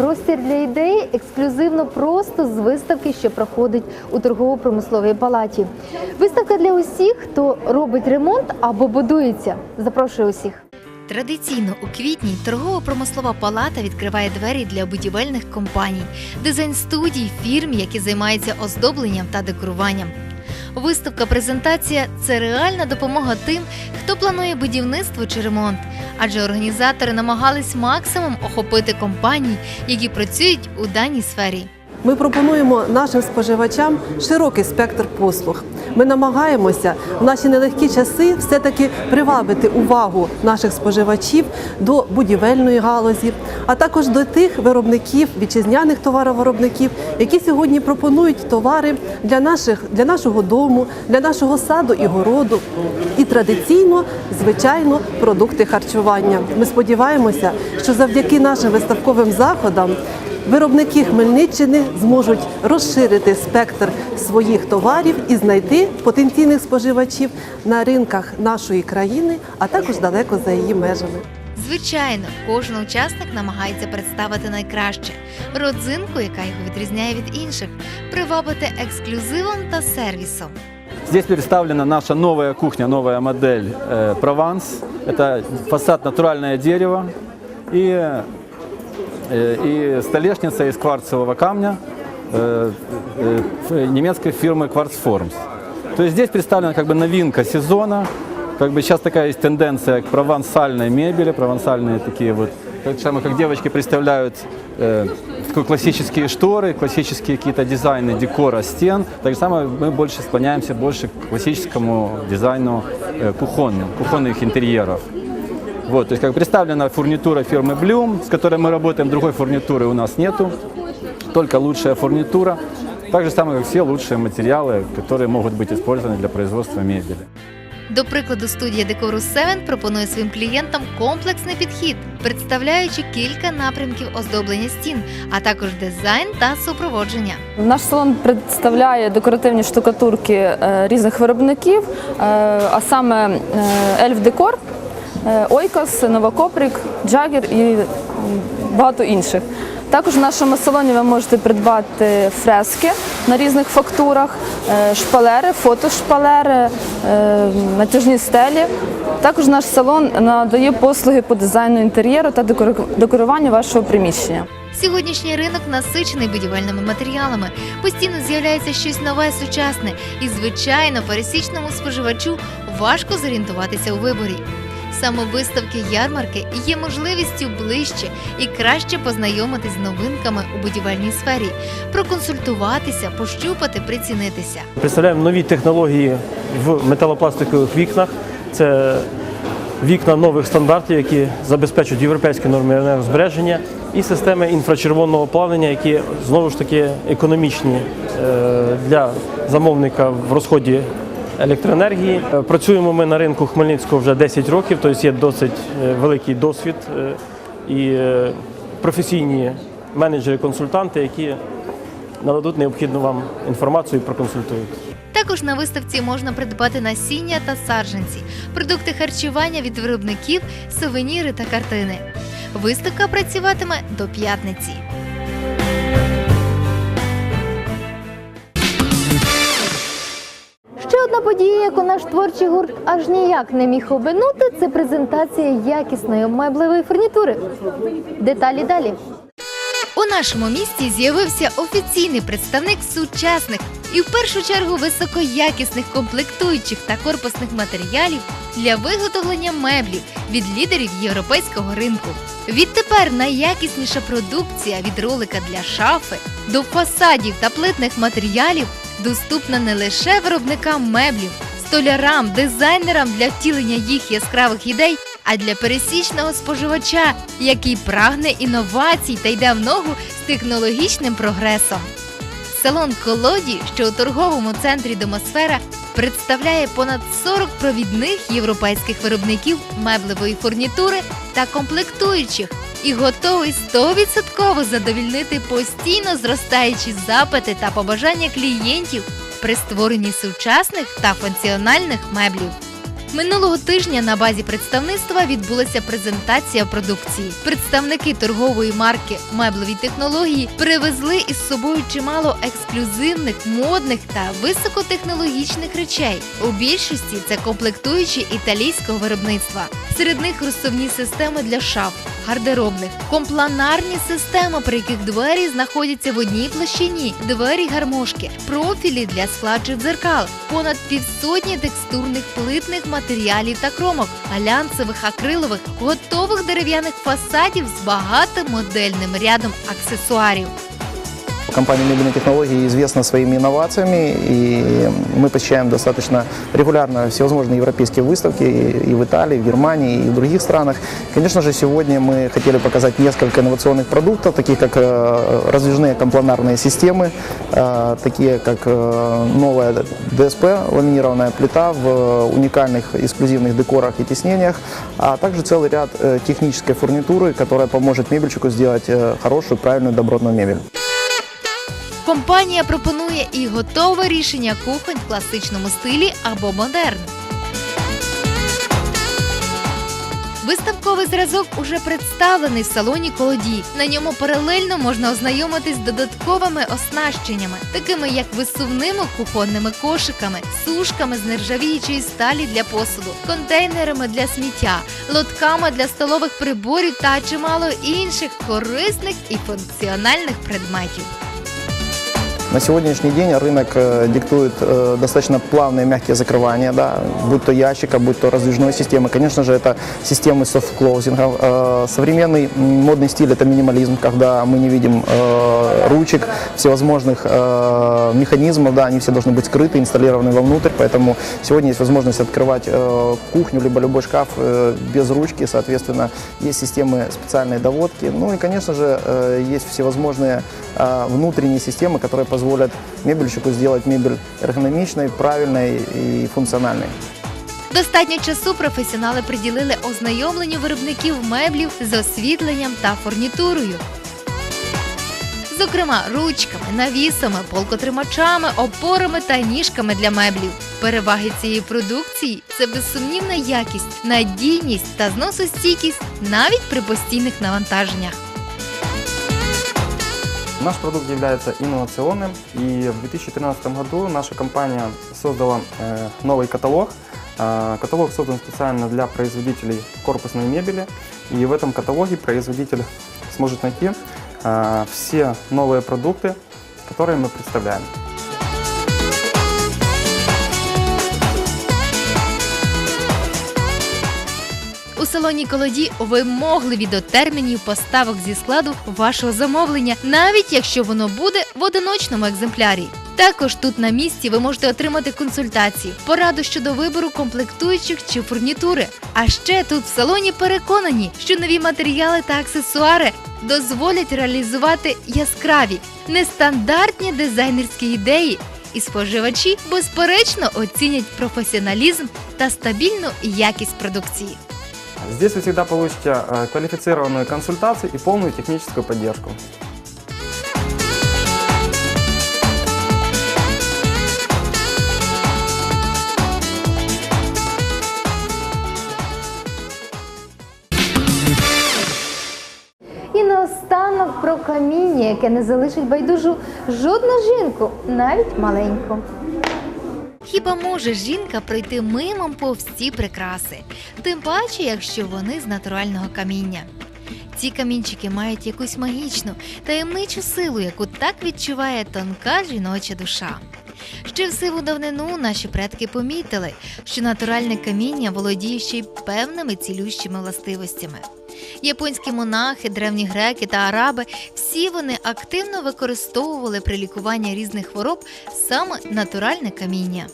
простір для ідей ексклюзивно просто з виставки, що проходить у торгово-промисловій палаті. Виставка для усіх, хто робить ремонт або будується. Запрошую усіх. Традиційно у квітні торгово-промислова палата відкриває двері для будівельних компаній, дизайн-студій, фірм, які займаються оздобленням та декоруванням. Виставка презентація це реальна допомога тим, хто планує будівництво чи ремонт, адже організатори намагались максимум охопити компаній, які працюють у даній сфері. Ми пропонуємо нашим споживачам широкий спектр послуг. Ми намагаємося в наші нелегкі часи все-таки привабити увагу наших споживачів до будівельної галузі, а також до тих виробників, вітчизняних товаровиробників, які сьогодні пропонують товари для наших для нашого дому, для нашого саду і городу. І традиційно, звичайно, продукти харчування. Ми сподіваємося, що завдяки нашим виставковим заходам Виробники Хмельниччини зможуть розширити спектр своїх товарів і знайти потенційних споживачів на ринках нашої країни, а також далеко за її межами. Звичайно, кожен учасник намагається представити найкраще родзинку, яка його відрізняє від інших, привабити ексклюзивом та сервісом. Здесь представлена наша новая кухня, новая модель э, Прованс. Это фасад натуральное дерево и, э, и столешница из кварцевого камня э, э, ф- немецкой фирмы Quartzforms. То есть здесь представлена как бы новинка сезона. Как бы сейчас такая есть тенденция к провансальной мебели, провансальные такие вот, так само как девочки представляют э, такой классические шторы, классические какие-то дизайны декора стен. Так же самое мы больше склоняемся больше к классическому дизайну э, кухонным, кухонных интерьеров. Вот, то есть как представлена фурнитура фирмы Bloom, с которой мы работаем, другой фурнитуры у нас нету, только лучшая фурнитура. Так же самое, как все лучшие материалы, которые могут быть использованы для производства мебели. До прикладу, студія Декору Seven пропонує своїм клієнтам комплексний підхід, представляючи кілька напрямків оздоблення стін, а також дизайн та супроводження. Наш салон представляє декоративні штукатурки е, різних виробників, е, а саме е, Ельф Декор, е, Ойкос, Новокоприк, Джагер і багато інших. Також в нашому салоні ви можете придбати фрески на різних фактурах, е, шпалери, фотошпалери, е, натяжні стелі. Також наш салон надає послуги по дизайну інтер'єру та декору- декоруванню вашого приміщення. Сьогоднішній ринок насичений будівельними матеріалами. Постійно з'являється щось нове, сучасне, і звичайно, пересічному споживачу важко зорієнтуватися у виборі. Саме виставки ярмарки є можливістю ближче і краще познайомитись з новинками у будівельній сфері, проконсультуватися, пощупати, прицінитися. Представляємо нові технології в металопластикових вікнах. Це вікна нових стандартів, які забезпечують європейські норми енергозбереження, і системи інфрачервоного плавлення, які знову ж таки економічні е, для замовника в розході електроенергії. Е, Працюємо ми на ринку Хмельницького вже 10 років, тобто є досить е, великий досвід е, і професійні менеджери-консультанти, які нададуть необхідну вам інформацію і проконсультують. Також на виставці можна придбати насіння та саджанці, продукти харчування від виробників, сувеніри та картини. Виставка працюватиме до п'ятниці. Подія, яку наш творчий гурт аж ніяк не міг обминути, це презентація якісної меблевої фурнітури. Деталі далі. У нашому місті з'явився офіційний представник сучасних і в першу чергу високоякісних комплектуючих та корпусних матеріалів для виготовлення меблів від лідерів європейського ринку. Відтепер найякісніша продукція від ролика для шафи до фасадів та плитних матеріалів доступна не лише виробникам меблів, столярам, дизайнерам для втілення їх яскравих ідей, а для пересічного споживача, який прагне інновацій та йде в ногу з технологічним прогресом. Салон Колоді, що у торговому центрі Домосфера, представляє понад 40 провідних європейських виробників меблевої фурнітури та комплектуючих і готовий 100% задовільнити постійно зростаючі запити та побажання клієнтів при створенні сучасних та функціональних меблів. Минулого тижня на базі представництва відбулася презентація продукції. Представники торгової марки Меблеві технології привезли із собою чимало ексклюзивних, модних та високотехнологічних речей. У більшості це комплектуючі італійського виробництва. Серед них розсувні системи для шаф, гардеробних, компланарні системи, при яких двері знаходяться в одній площині, двері гармошки, профілі для складчих дзеркал, понад півсотні текстурних плитних матеріалів та кромок, глянцевих, акрилових, готових дерев'яних фасадів з багатомодельним рядом аксесуарів. Компания «Мебельные технологии» известна своими инновациями, и мы посещаем достаточно регулярно всевозможные европейские выставки и в Италии, в Германии и в других странах. Конечно же, сегодня мы хотели показать несколько инновационных продуктов, таких как э, раздвижные компланарные системы, э, такие как э, новая ДСП, ламинированная плита в э, уникальных эксклюзивных декорах и тиснениях, а также целый ряд э, технической фурнитуры, которая поможет мебельщику сделать э, хорошую, правильную, добротную мебель. Компанія пропонує і готове рішення кухонь в класичному стилі або модерн. Виставковий зразок уже представлений в салоні Колодій. На ньому паралельно можна ознайомитись з додатковими оснащеннями, такими як висувними кухонними кошиками, сушками з нержавіючої сталі для посуду, контейнерами для сміття, лотками для столових приборів та чимало інших корисних і функціональних предметів. На сегодняшний день рынок э, диктует э, достаточно плавные мягкие закрывания, да, будь то ящика, будь то раздвижной системы. Конечно же, это системы софт-клоузинга. Э, Современный модный стиль – это минимализм, когда мы не видим ручек, всевозможных механизмов, да, они все должны быть скрыты, инсталлированы вовнутрь, поэтому сегодня есть возможность открывать кухню, либо любой шкаф без ручки, соответственно, есть системы специальной доводки. Ну и, конечно же, есть всевозможные внутренние системы, которые позволят мебельщику сделать мебель эргономичной, правильной и функциональной. Достатньо часу професіонали приділили ознайомленню виробників меблів з освітленням та фурнітурою. Зокрема, ручками, навісами, полкотримачами, опорами та ніжками для меблів. Переваги цієї продукції це безсумнівна якість, надійність та зносостійкість навіть при постійних навантаженнях. Наш продукт является инновационным, и в 2013 году наша компания создала э, новый каталог. Э, Каталог создан специально для производителей корпусной мебели, и в этом каталоге производитель сможет найти э, все новые продукты, которые мы представляем. Салоні Колоді вимогливі до термінів поставок зі складу вашого замовлення, навіть якщо воно буде в одиночному екземплярі. Також тут на місці ви можете отримати консультації, пораду щодо вибору комплектуючих чи фурнітури. А ще тут в салоні переконані, що нові матеріали та аксесуари дозволять реалізувати яскраві, нестандартні дизайнерські ідеї, і споживачі безперечно оцінять професіоналізм та стабільну якість продукції. Здесь вы всегда получите э, квалифицированную консультацию и полную техническую поддержку. І наостанок про каміння, яке не залишить байдужу жодну жінку, навіть маленьку. Хіба може жінка пройти мимом повз ці прикраси, тим паче, якщо вони з натурального каміння. Ці камінчики мають якусь магічну, таємничу силу, яку так відчуває тонка жіноча душа. Ще в сиву давнину наші предки помітили, що натуральне каміння володіє ще й певними цілющими властивостями. Японські монахи, древні греки та араби всі вони активно використовували при лікуванні різних хвороб саме натуральне каміння.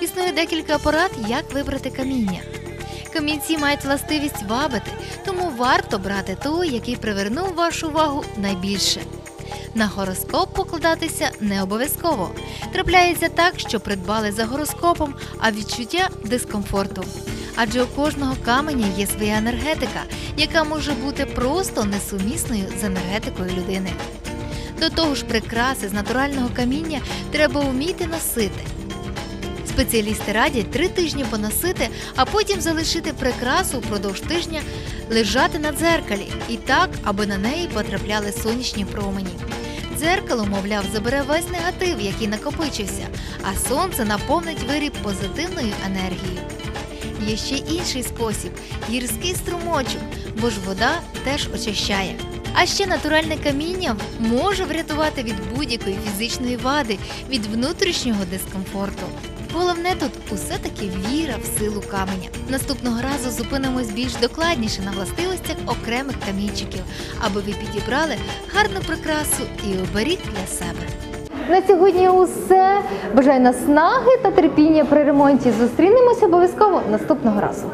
Існує декілька порад, як вибрати каміння. Камінці мають властивість вабити, тому варто брати той, який привернув вашу увагу найбільше. На гороскоп покладатися не обов'язково. Трапляється так, що придбали за гороскопом, а відчуття дискомфорту. Адже у кожного каменя є своя енергетика, яка може бути просто несумісною з енергетикою людини. До того ж, прикраси з натурального каміння треба вміти носити. Спеціалісти радять три тижні поносити, а потім залишити прикрасу впродовж тижня лежати на дзеркалі і так, аби на неї потрапляли сонячні промені. Дзеркало, мовляв, забере весь негатив, який накопичився, а сонце наповнить виріб позитивною енергією. Є ще інший спосіб гірський струмочок, бо ж вода теж очищає. А ще натуральне каміння може врятувати від будь-якої фізичної вади, від внутрішнього дискомфорту. Головне тут усе таки віра в силу каменя. Наступного разу зупинимось більш докладніше на властивостях окремих камінчиків, аби ви підібрали гарну прикрасу і оберіг для себе. На сьогодні усе. Бажаю наснаги та терпіння при ремонті. Зустрінемося обов'язково наступного разу.